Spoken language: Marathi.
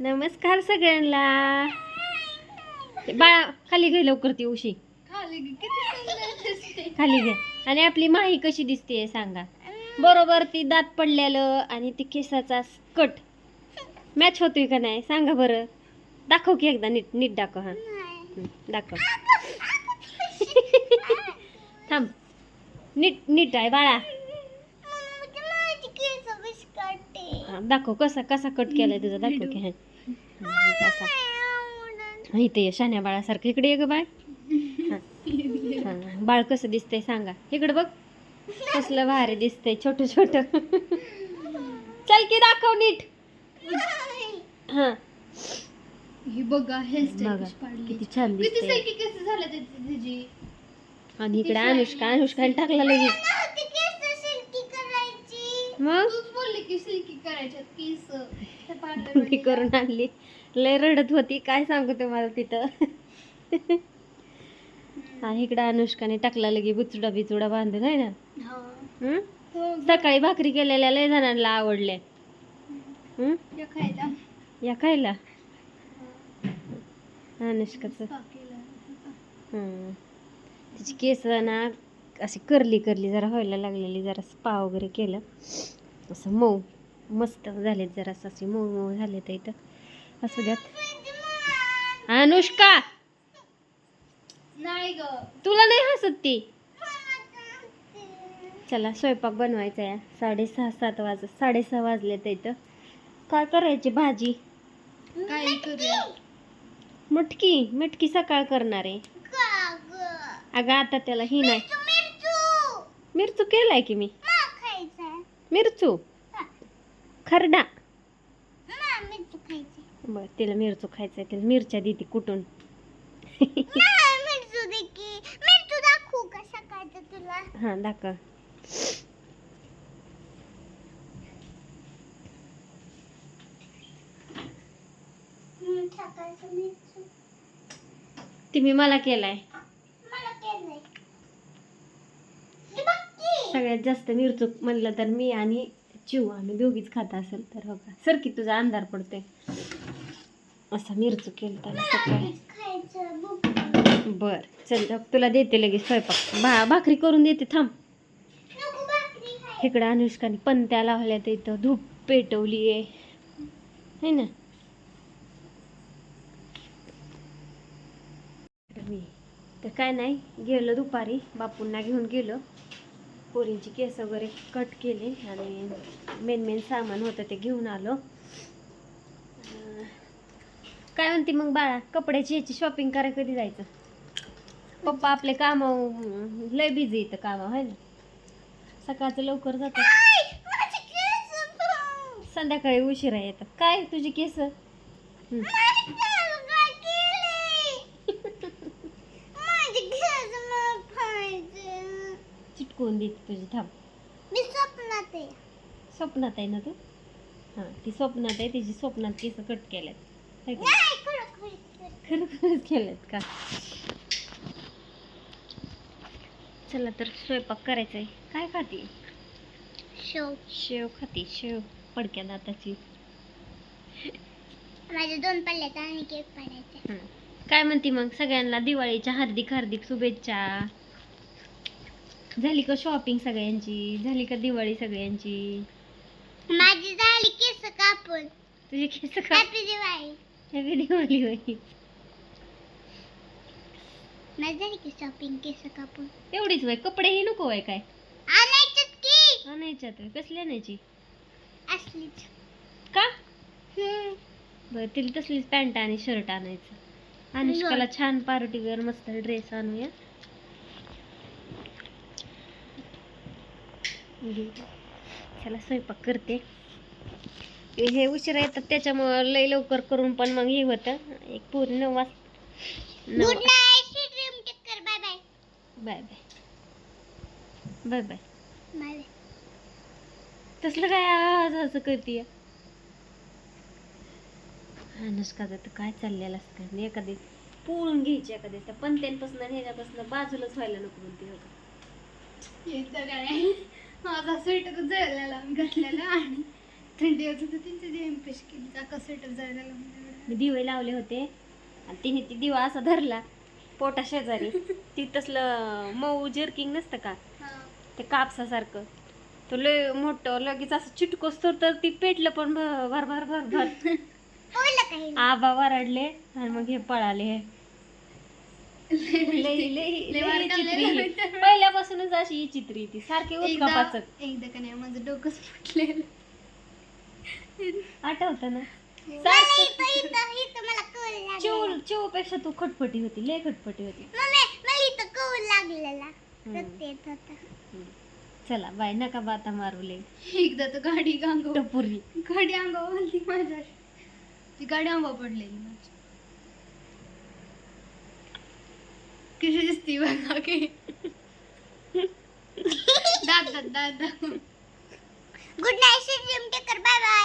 नमस्कार सगळ्यांना. बाळा खाली घे लवकर ती उशी. खाली घे आणि आपली माही कशी दिसते सांगा. बरोबर ती दात पडलेलं आणि ती केसाचा कट मॅच होतोय का नाही? सांगा बरं. दाखव की एकदा नीट नीट दाखव हा. दाखव. थांब. नीट नीट आहे बाळा. दाखव कसा कसा कट केलाय तुझा. दाखव की कसा हा, इथे ये शान्या बाळासारखं. इकडे ये ग बाळ. हा. हा, बाळ कसं दिसतंय सांगा. इकडे बघ. कसलं भारी दिसतंय छोट छोट. चल की दाखव नीट. हा. ही बघा हे बघा किती छान किती दिसतंय. सैकी कसं झालं त्याची त्याची आणि इकडे अनुष्का अनुष्काने टाकला लगेच. मग? सिल्की करायच्यात केस त्या मी पार्लर करून आणली. लय रडत होती. काय सांगू तुम्हाला तिथं? आणि इकडे अनुष्काने टाकला लगे बुचडा बिचुडा बांधून आहे ना? हं? हो. सकाळी भाकरी केलेल्या लय जणांना आवडल्या. हं? या खायला. या खायला? अनुष्काचं. हं. तिची केस ना अशी करली करली जरा व्हायला लागलेली जरा स्पा वगैरे केलं. असं मऊ मस्त झालेत जरा असे मऊ मऊ झाले तर इथं असू द्यात. अनुष्का! नाही ग. तुला नाही हसत ती. चला स्वयंपाक बनवायचा आहे. साडेसहा सात वाज साडेसहा वाजले तर इथं काय करायची भाजी? काय करूया? मटकी मटकी सकाळ करणार आहे. अगं आता त्याला ही नाही मिरचू केलाय की मी? मिरचू. खरडा. बर तिला मिरचू खायचंय तिला मिरच्या देते कुठून? हा दाखव. तुम्ही मला केलाय. सगळ्यात जास्त निरचूक म्हणलं तर मी आणि चिव आम्ही दोघीच खात असेल तर हो का? सर की तुझा अंधार पडतोय? असा मिरचूक केलं त्याला सकाळी. बर चल तुला देते लगेच स्वयंपाक. भा भाकरी करून देते थांब. इकडं अनुष्काने पंत्या लावल्या तर इथं धूप पेटवली आहे है ना? तर काय नाही गेलो दुपारी बापूंना घेऊन गेलो. पोरींची केस वगैरे कट केले आणि मेन मेन सामान होतं ते घेऊन आलो. काय म्हणते मग बाळा कपड्याची याची शॉपिंग करायला कधी जायचं? पप्पा आपले काम लय बिझी येतं काम आहे ना? सकाळचं लवकर जातात. संध्याकाळी उशिरा येतात. काय तुझी केस? चिटकवून देते तुझी थांब. मी स्वप्नात आहे. स्वप्नात आहे ना तू? हां ती स्वप्नात आहे तिची स्वप्नात केस कट केल्यात. खरोखरच केल्यात का? चला तर स्वयंपाक करायचा आहे काय खाते? शो शेव खाते शेव. पडक्या दाताची. माझे दोन पडल्यात आणि केक पाडायचा. काय म्हणते मग? सगळ्यांना दिवाळीच्या हार्दिक हार्दिक शुभेच्छा. झाली का शॉपिंग सगळ्यांची? झाली का दिवाळी सगळ्यांची? माझी झाली केस कापून. तुझी केस का हॅपी दिवाळी हॅपी दिवाळी होई माझी झाली की शॉपिंग केस कापून. एवढीच वय? कपडेही नको वय काय? आणायच्यात की. आणायच्यात वय? कसली आणायची? असलीच. का? हम्म. बरं तिला तसलीच पॅन्ट आणि शर्ट आणायचं. अनुष्काला छान पार्टी वेअर मस्त ड्रेस आणूया. चला स्वयंपाक करते. हे उशिरा येतात त्याच्यामुळं लय लवकर करून पण मग हे होतं. एक पूर्ण नऊ वाज नऊ good night dream take care bye bye bye bye bye bye bye तसलं काय आज असं करते अनुष्काचं तर काय चाललेलं असतं आणि एखादी पोळून घ्यायची एखादी त्या पंत्यांपासून आणि ह्याच्यापासून बाजूलाच व्हायला नको म्हणते हो का. एकदा काय? माझा स्वेटर जळलेला मी घातलेला आणि थंडी होत होती त्यांची जेम पेश केली. अख्खा स्वेटर जायला लागला मी दिवे लावले होते आणि तिने ती दिवा असा धरला पोटा शेजारी. ती तसलं मऊ जर्किंग नसतं का? ते कापसासारखं. तो लय मोठं लगेच असं चिटकोस तर तर ती पेटलं पण भर भर भर भर आबा वराडले आणि मग हे पळाले. लई लई लई लई वार चित्री. काढलेलं. होतं. पहिल्यापासूनच अशी ही चित्री ती सारखी एकदा का नाही माझं डोकंच फुटलेलं. आठवत ना? मला इथं इथं इथं मला कळ चिव लागलेला चिवपेक्षा तू खटपटी होती लय खटपटी होती. मम्मी मला इथं कळ लागलेला. हम्म. रक्त येत होता. हम्म. चला बाय नका बाता मारूले एकदा तर गाडी टपुरी गाडी अंगावर आली माझ्या ती गाडी अंगावर पडलेली माझी कशी दिसती बघा की दात दात दात दात good night dream take care bye bye